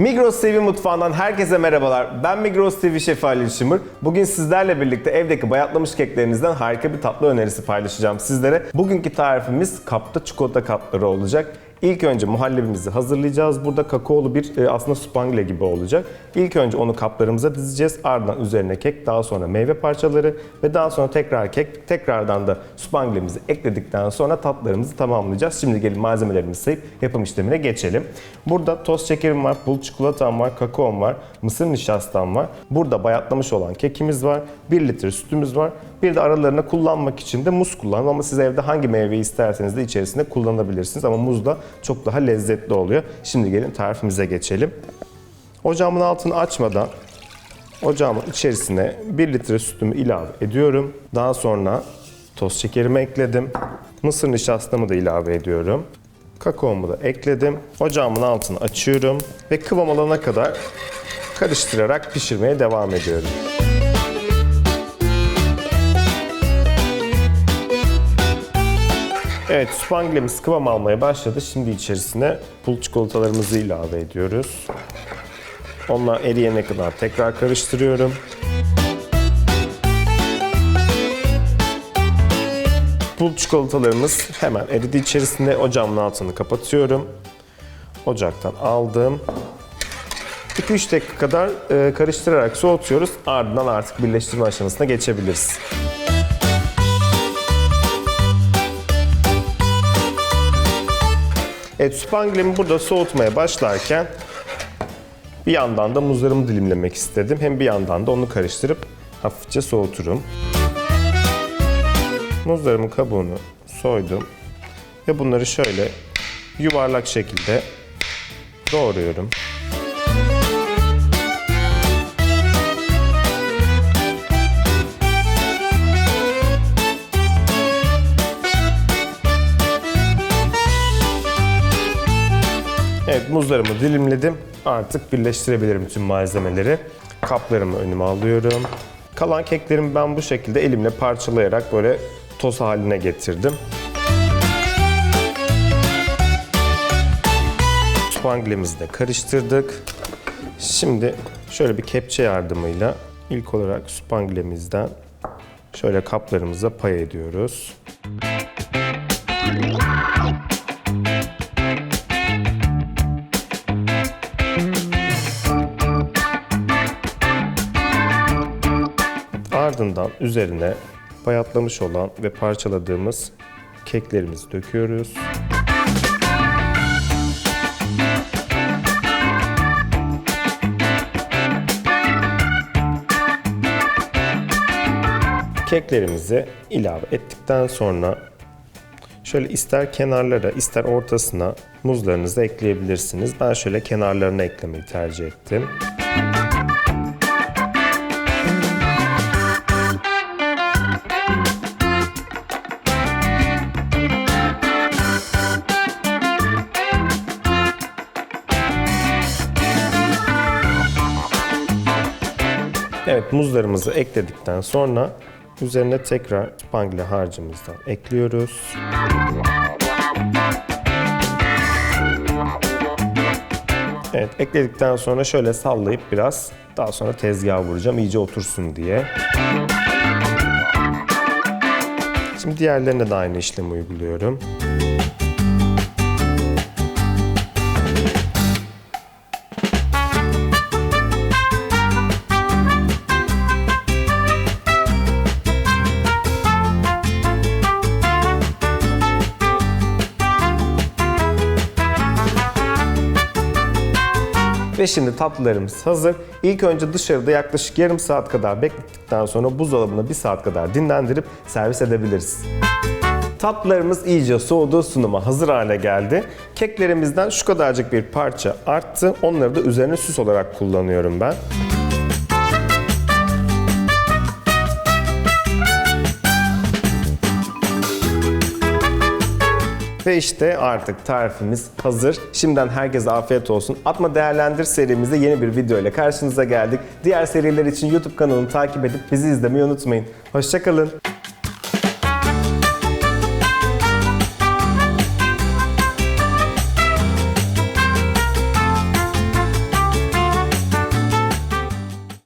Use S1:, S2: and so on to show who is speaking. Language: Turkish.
S1: Migros TV mutfağından herkese merhabalar. Ben Migros TV şefi Halil Şimır. Bugün sizlerle birlikte evdeki bayatlamış keklerinizden harika bir tatlı önerisi paylaşacağım sizlere. Bugünkü tarifimiz kapta çikolata kapları olacak. İlk önce muhallebimizi hazırlayacağız. Burada kakaolu bir e, aslında spangle gibi olacak. İlk önce onu kaplarımıza dizeceğiz. Ardından üzerine kek, daha sonra meyve parçaları ve daha sonra tekrar kek, tekrardan da spanglemizi ekledikten sonra tatlarımızı tamamlayacağız. Şimdi gelin malzemelerimizi sayıp yapım işlemine geçelim. Burada toz şekerim var, bul çikolatam var, kakaom var, mısır nişastam var. Burada bayatlamış olan kekimiz var, 1 litre sütümüz var. Bir de aralarına kullanmak için de muz kullanın ama siz evde hangi meyveyi isterseniz de içerisinde kullanabilirsiniz. Ama muz da çok daha lezzetli oluyor. Şimdi gelin tarifimize geçelim. Ocağımın altını açmadan ocağımın içerisine 1 litre sütümü ilave ediyorum. Daha sonra toz şekerimi ekledim. Mısır nişastamı da ilave ediyorum. Kakaomu da ekledim. Ocağımın altını açıyorum ve kıvam alana kadar karıştırarak pişirmeye devam ediyorum. Evet, spanglemiz kıvam almaya başladı. Şimdi içerisine pul çikolatalarımızı ilave ediyoruz. Onlar eriyene kadar tekrar karıştırıyorum. Pul çikolatalarımız hemen eridi içerisinde. Ocağımın altını kapatıyorum. Ocaktan aldım. 2-3 dakika kadar e, karıştırarak soğutuyoruz. Ardından artık birleştirme aşamasına geçebiliriz. Evet, spanglemi burada soğutmaya başlarken bir yandan da muzlarımı dilimlemek istedim. Hem bir yandan da onu karıştırıp hafifçe soğuturum. Muzlarımın kabuğunu soydum ve bunları şöyle yuvarlak şekilde doğruyorum. Evet muzlarımı dilimledim. Artık birleştirebilirim tüm malzemeleri. Kaplarımı önüme alıyorum. Kalan keklerimi ben bu şekilde elimle parçalayarak böyle toz haline getirdim. Spanglemizi de karıştırdık. Şimdi şöyle bir kepçe yardımıyla ilk olarak spanglemizden şöyle kaplarımıza pay ediyoruz. Ardından üzerine bayatlamış olan ve parçaladığımız keklerimizi döküyoruz. Keklerimizi ilave ettikten sonra şöyle ister kenarlara ister ortasına muzlarınızı ekleyebilirsiniz. Ben şöyle kenarlarına eklemeyi tercih ettim. Evet muzlarımızı ekledikten sonra üzerine tekrar spangle harcımızdan ekliyoruz. Evet ekledikten sonra şöyle sallayıp biraz daha sonra tezgaha vuracağım iyice otursun diye. Şimdi diğerlerine de aynı işlemi uyguluyorum. Ve şimdi tatlılarımız hazır. İlk önce dışarıda yaklaşık yarım saat kadar beklettikten sonra buzdolabında bir saat kadar dinlendirip servis edebiliriz. Tatlılarımız iyice soğudu, sunuma hazır hale geldi. Keklerimizden şu kadarcık bir parça arttı. Onları da üzerine süs olarak kullanıyorum ben. Ve işte artık tarifimiz hazır. Şimdiden herkese afiyet olsun. Atma Değerlendir serimizde yeni bir video ile karşınıza geldik. Diğer seriler için YouTube kanalını takip edip bizi izlemeyi unutmayın. Hoşçakalın.